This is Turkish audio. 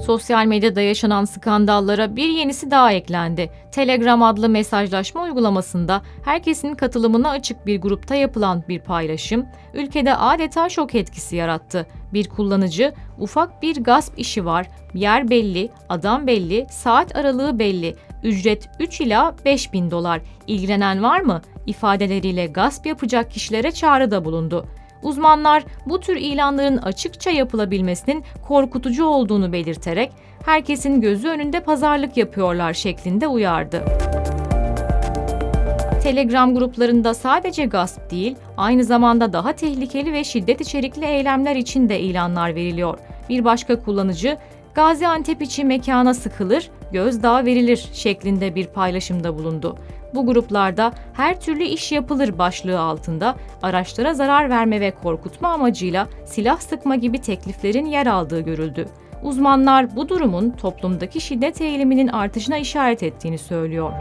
Sosyal medyada yaşanan skandallara bir yenisi daha eklendi. Telegram adlı mesajlaşma uygulamasında herkesin katılımına açık bir grupta yapılan bir paylaşım, ülkede adeta şok etkisi yarattı. Bir kullanıcı, ufak bir gasp işi var, yer belli, adam belli, saat aralığı belli, ücret 3 ila 5 bin dolar, ilgilenen var mı? ifadeleriyle gasp yapacak kişilere çağrıda bulundu. Uzmanlar bu tür ilanların açıkça yapılabilmesinin korkutucu olduğunu belirterek herkesin gözü önünde pazarlık yapıyorlar şeklinde uyardı. Telegram gruplarında sadece gasp değil, aynı zamanda daha tehlikeli ve şiddet içerikli eylemler için de ilanlar veriliyor. Bir başka kullanıcı, Gaziantep içi mekana sıkılır, gözdağı verilir şeklinde bir paylaşımda bulundu. Bu gruplarda her türlü iş yapılır başlığı altında araçlara zarar verme ve korkutma amacıyla silah sıkma gibi tekliflerin yer aldığı görüldü. Uzmanlar bu durumun toplumdaki şiddet eğiliminin artışına işaret ettiğini söylüyor.